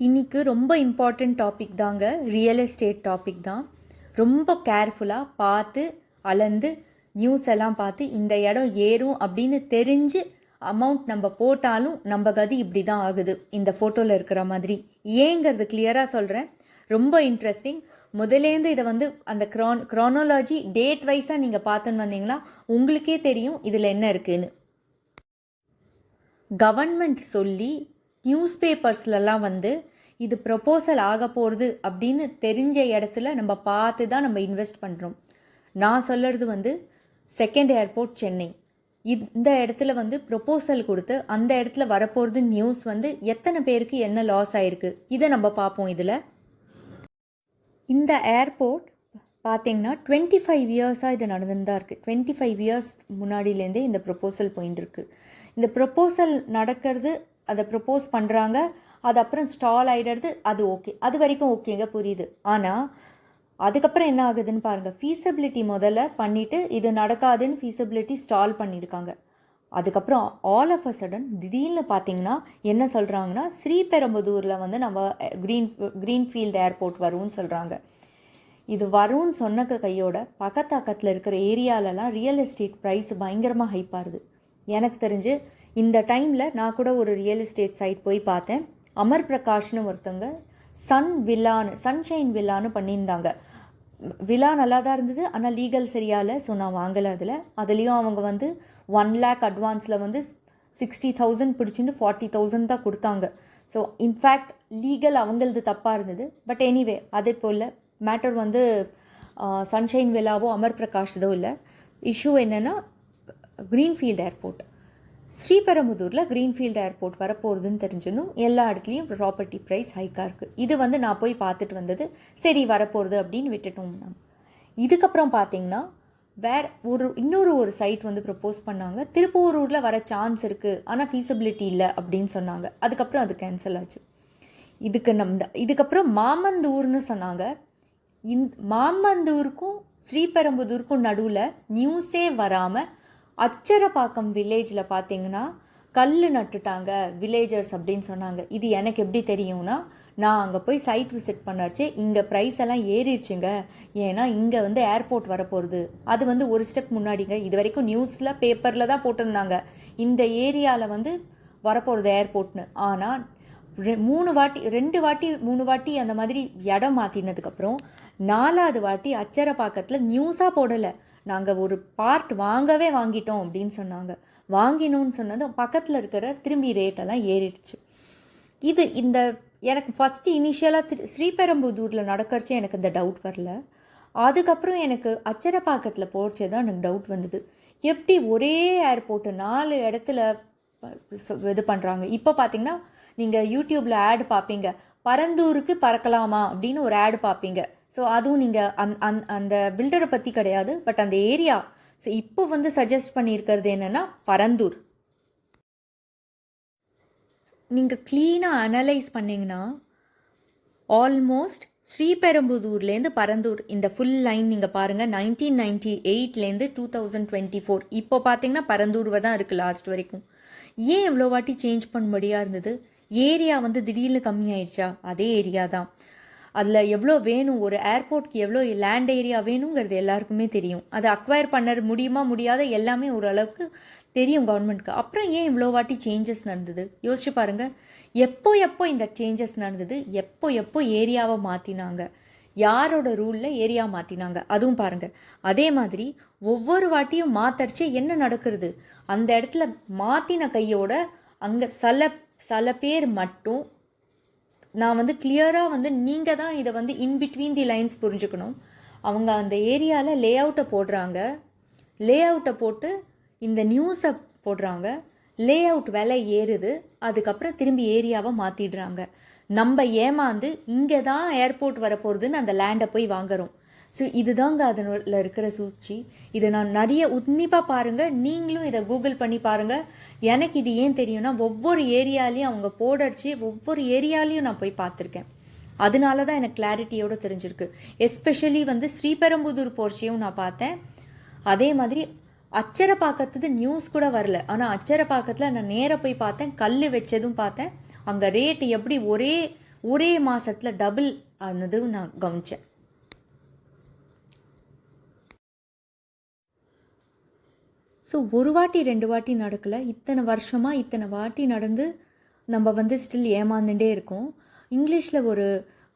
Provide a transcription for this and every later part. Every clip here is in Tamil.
இன்றைக்கு ரொம்ப இம்பார்ட்டண்ட் டாபிக் தாங்க ரியல் எஸ்டேட் டாபிக் தான். ரொம்ப கேர்ஃபுல்லாக பார்த்து அளந்து நியூஸ் எல்லாம் பார்த்து இந்த இடம் ஏறும் அப்படின்னு தெரிஞ்சு அமௌண்ட் நம்ம போட்டாலும் நம்ம கதி இப்படி தான் ஆகுது. இந்த ஃபோட்டோவில் இருக்கிற மாதிரி. ஏங்கிறது கிளியராக சொல்கிறேன் ரொம்ப இன்ட்ரெஸ்டிங் முதலேருந்து இதை வந்து அந்த க்ரான் க்ரானோலாஜி டேட் வைஸாக நீங்கள் பார்த்துன்னு வந்தீங்கன்னா உங்களுக்கே தெரியும் இதில் என்ன இருக்குன்னு. கவர்மெண்ட் சொல்லி நியூஸ் பேப்பர்ஸ்லலாம் வந்து இது ப்ரொப்போசல் ஆக போகிறது அப்படின்னு தெரிஞ்ச இடத்துல நம்ம பார்த்து தான் நம்ம இன்வெஸ்ட் பண்ணுறோம் நான் சொல்கிறது வந்து செகண்ட் ஏர்போர்ட் சென்னை. இந்த இடத்துல வந்து ப்ரொப்போசல் கொடுத்து அந்த இடத்துல வரப்போகிறது நியூஸ் வந்து எத்தனை பேருக்கு என்ன லாஸ் ஆகிருக்கு இதை நம்ம பார்ப்போம் இதில். இந்த ஏர்போர்ட் பார்த்தீங்கன்னா டுவெண்ட்டி ஃபைவ் இயர்ஸாக இது நடந்துன்னு தான் இருக்குது டுவெண்ட்டி ஃபைவ் இயர்ஸ் முன்னாடியிலேருந்தே இந்த ப்ரொப்போசல் போயின்னு இருக்குது இந்த ப்ரொப்போசல் நடக்கிறது அதை ப்ரப்போஸ் பண்ணுறாங்க அது அப்புறம் ஸ்டால் ஆகிடுறது அது ஓகே அது வரைக்கும் ஓகேங்க புரியுது. ஆனால் அதுக்கப்புறம் என்ன ஆகுதுன்னு பாருங்கள் ஃபீஸபிலிட்டி முதல்ல பண்ணிவிட்டு இது நடக்காதுன்னு ஃபீஸபிலிட்டி ஸ்டால் பண்ணியிருக்காங்க. அதுக்கப்புறம் ஆல் ஆஃப் அ சடன் திடீர்னு பார்த்தீங்கன்னா என்ன சொல்கிறாங்கன்னா ஸ்ரீபெரும்புதூரில் வந்து நம்ம க்ரீன் க்ரீன்ஃபீல்டு ஏர்போர்ட் வரும்னு சொல்கிறாங்க இது வரும்னு சொன்ன கையோட பக்கத்து அக்கத்தில் இருக்கிற ஏரியாலலாம் ரியல் எஸ்டேட் ப்ரைஸ் பயங்கரமாக ஹைப்பாகுது எனக்கு தெரிஞ்சு இந்த டைமில் நான் கூட ஒரு ரியல் எஸ்டேட் சைட் போய் பார்த்தேன். அமர் பிரகாஷ்னு ஒருத்தவங்க சன் வில்லான்னு சன்ஷைன் வில்லான்னு பண்ணியிருந்தாங்க. விழா நல்லா தான் இருந்தது ஆனால் லீகல் சரியால ஸோ நான் வாங்கலை அதில். அதுலேயும் அவங்க வந்து ஒன் லேக் அட்வான்ஸில் வந்து சிக்ஸ்டி தௌசண்ட் பிடிச்சிட்டு ஃபார்ட்டி தௌசண்ட் தான் கொடுத்தாங்க. ஸோ இன்ஃபேக்ட் லீகல் அவங்களது தப்பாக இருந்தது. பட் எனிவே அதே போல் மேட்டர் வந்து சன்ஷைன் விழாவோ அமர் பிரகாஷ்தோ இல்லை. இஷ்யூ என்னென்னா க்ரீன்ஃபீல்டு ஏர்போர்ட் ஸ்ரீபெரும்புதூரில் க்ரீன்ஃபீல்டு ஏர்போர்ட் வரப்போகிறதுன்னு தெரிஞ்சிருந்தும். எல்லா இடத்துலையும் ப்ராப்பர்ட்டி ப்ரைஸ் ஹைக்காக இருக்குது இது வந்து நான் போய் பார்த்துட்டு வந்தது சரி வரப்போகிறது அப்படின்னு விட்டுட்டோம் நான் இதுக்கப்புறம் பார்த்தீங்கன்னா வேற ஒரு இன்னொரு ஒரு சைட் வந்து ப்ரப்போஸ் பண்ணாங்க. திருப்பூரூரில் வர சான்ஸ் இருக்குது ஆனால் ஃபீஸபிலிட்டி இல்லை அப்படின்னு சொன்னாங்க. அதுக்கப்புறம் அது கேன்சல் ஆச்சு. இதுக்கு நம்ம இதுக்கப்புறம் மாமந்தூர்னு சொன்னாங்க. இந் மாமந்தூருக்கும் ஸ்ரீபெரும்புதூருக்கும் நடுவில் நியூஸே வராமல் அச்சரப்பாக்கம் வில்லேஜில் பார்த்தீங்கன்னா கல் நட்டுட்டாங்க வில்லேஜர்ஸ் அப்படின்னு சொன்னாங்க. இது எனக்கு எப்படி தெரியும்னா நான் அங்கே போய் சைட் விசிட் பண்ணாச்சு. இங்கே ப்ரைஸ் எல்லாம் ஏறிடுச்சுங்க. ஏன்னா இங்கே வந்து ஏர்போர்ட் வரப்போகிறது அது வந்து ஒரு ஸ்டெப் முன்னாடிங்க. இது வரைக்கும் நியூஸில் பேப்பரில் தான் போட்டிருந்தாங்க. இந்த ஏரியாவில் வந்து வரப்போகிறது ஏர்போர்ட்னு ஆனால் மூணு வாட்டி ரெண்டு வாட்டி மூணு வாட்டி அந்த மாதிரி இடம் மாற்றினதுக்கப்புறம் நாலாவது வாட்டி அச்சரப்பாக்கத்தில் நியூஸாக போடலை. நாங்கள் ஒரு பார்ட் வாங்கவே வாங்கிட்டோம் அப்படின்னு சொன்னாங்க. வாங்கினோன்னு சொன்னதும் பக்கத்தில் இருக்கிற திரும்பி ரேட்டெல்லாம் ஏறிடுச்சு. இது இந்த எனக்கு ஃபஸ்ட்டு இனிஷியலாக திரு ஸ்ரீபெரும்புதூரில் நடக்கிறச்சே எனக்கு இந்த டவுட் வரல. அதுக்கப்புறம் எனக்கு அச்சரப்பாக்கத்தில் போச்சே தான் எனக்கு டவுட் வந்தது. எப்படி ஒரே ஏர்போர்ட்டு நாலு இடத்துல இது பண்ணுறாங்க இப்போ பார்த்தீங்கன்னா நீங்கள் யூடியூப்பில் ஆட் பார்ப்பீங்க பரந்தூருக்கு பறக்கலாமா அப்படின்னு ஒரு ஆடு பார்ப்பீங்க ஸோ அதுவும் நீங்கள் அந் அந் அந்த பில்டரை பற்றி கிடையாது. பட் அந்த ஏரியா ஸோ இப்போ வந்து சஜஸ்ட் பண்ணியிருக்கிறது என்னென்னா பரந்தூர். நீங்கள் க்ளீனாக அனலைஸ் பண்ணிங்கன்னா ஆல்மோஸ்ட் ஸ்ரீபெரும்புதூர்லேருந்து பரந்தூர் இந்த ஃபுல் லைன் நீங்கள் பாருங்கள் நைன்டீன் நைன்டி எயிட்லேருந்து டூ தௌசண்ட் டுவெண்ட்டி ஃபோர் இப்போ பார்த்தீங்கன்னா பரந்தூர்வை தான் இருக்குது லாஸ்ட் வரைக்கும். ஏன் இவ்வளோ வாட்டி சேஞ்ச் பண்ணும்படியாக இருந்தது? ஏரியா வந்து திடீர்னு கம்மியாயிடுச்சா? அதே ஏரியா தான். அதில் எவ்வளோ வேணும் ஒரு ஏர்போர்ட்க்கு எவ்வளோ லேண்ட் ஏரியா வேணுங்கிறது எல்லாருக்குமே தெரியும். அதை அக்வயர் பண்ண முடியுமா முடியாத எல்லாமே ஓரளவுக்கு தெரியும் கவர்மெண்ட்க்கு அப்புறம் ஏன் இவ்வளோ வாட்டி சேஞ்சஸ் நடந்தது? யோசிச்சு பாருங்கள் எப்போ எப்போ இந்த சேஞ்சஸ் நடந்தது? எப்போ எப்போ ஏரியாவை மாற்றினாங்க யாரோட ரூலில் ஏரியா மாற்றினாங்க அதுவும் பாருங்கள் அதே மாதிரி ஒவ்வொரு வாட்டியும் மாத்தரிச்சு என்ன நடக்கிறது? அந்த இடத்துல மாற்றின கையோட அங்கே சில சில பேர் மட்டும் நான் வந்து கிளியராக வந்து நீங்கள் தான் இதை வந்து இன் பிட்வீன் தி லைன்ஸ் புரிஞ்சுக்கணும். அவங்க அந்த ஏரியாவில் லே அவுட்டை போடுறாங்க. லே அவுட்டை போட்டு இந்த நியூஸை போடுறாங்க. லே அவுட் விலை ஏறுது. அதுக்கப்புறம் திரும்பி ஏரியாவை மாற்றிடுறாங்க நம்ம ஏமாந்து இங்கே தான் ஏர்போர்ட் வரப்போகிறதுன்னு அந்த லேண்டை போய் வாங்குறோம். ஸோ இதுதாங்க அதில் இருக்கிற சூழ்ச்சி. இதை நான் நிறைய உன்னிப்பாக பாருங்கள் நீங்களும் இதை கூகுள் பண்ணி பாருங்கள் எனக்கு இது ஏன் தெரியும்னா ஒவ்வொரு ஏரியாலையும் அவங்க போடடிச்சு ஒவ்வொரு ஏரியாலையும் நான் போய் பார்த்துருக்கேன். அதனால தான் எனக்கு கிளாரிட்டியோடு தெரிஞ்சிருக்கு. எஸ்பெஷலி வந்து ஸ்ரீபெரும்புதூர் போர்ச்சியும் நான் பார்த்தேன். அதே மாதிரி அச்சரப்பாக்கத்துக்கு நியூஸ் கூட வரல. ஆனால் அச்சரப்பாக்கத்தில் நான் நேராக போய் பார்த்தேன். கல் வச்சதும் பார்த்தேன். அங்கே ரேட்டு எப்படி ஒரே ஒரே மாதத்தில் டபுள் ஆனதும் நான் கவனித்தேன் ஸோ ஒரு வாட்டி ரெண்டு வாட்டி நடக்கலை. இத்தனை வருஷமாக இத்தனை வாட்டி நடந்து நம்ம வந்து ஸ்டில் ஏமாந்துட்டே இருக்கோம். இங்கிலீஷில் ஒரு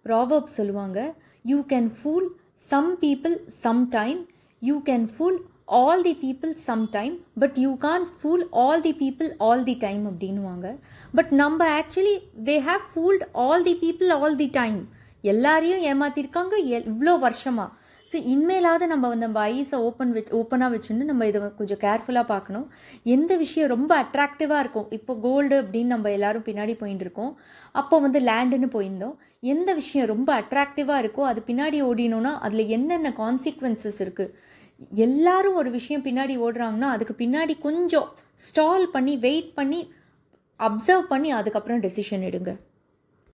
ப்ராவர்ப் சொல்லுவாங்க you can fool some people some time you can fool all the people some time but you can't fool all the people all the time அப்படின்வாங்க பட் நம்ம actually they have fooled all the people all the time எல்லாரையும் ஏமாத்திருக்காங்க இவ்வளோ வருஷமாக ஸோ இனிமேலாவது நம்ம வந்து நம்ம ஐஸை ஓப்பன் வச்சு ஓப்பனாக வச்சுன்னு நம்ம இதை கொஞ்சம் கேர்ஃபுல்லாக பார்க்கணும். எந்த விஷயம் ரொம்ப அட்ராக்டிவாக இருக்கும். இப்போ கோல்டு அப்படின்னு நம்ம எல்லாரும் பின்னாடி போயின்னு இருக்கோம். அப்போ வந்து லேண்டுன்னு போயிருந்தோம். எந்த விஷயம் ரொம்ப அட்ராக்டிவாக இருக்கோ அது பின்னாடி ஓடினோன்னா அதில் என்னென்ன கான்சிக்வன்சஸ் இருக்குது எல்லாரும் ஒரு விஷயம் பின்னாடி ஓடுறாங்கன்னா அதுக்கு பின்னாடி கொஞ்சம் ஸ்டால் பண்ணி வெயிட் பண்ணி அப்சர்வ் பண்ணி அதுக்கப்புறம் டெசிஷன் எடுங்க.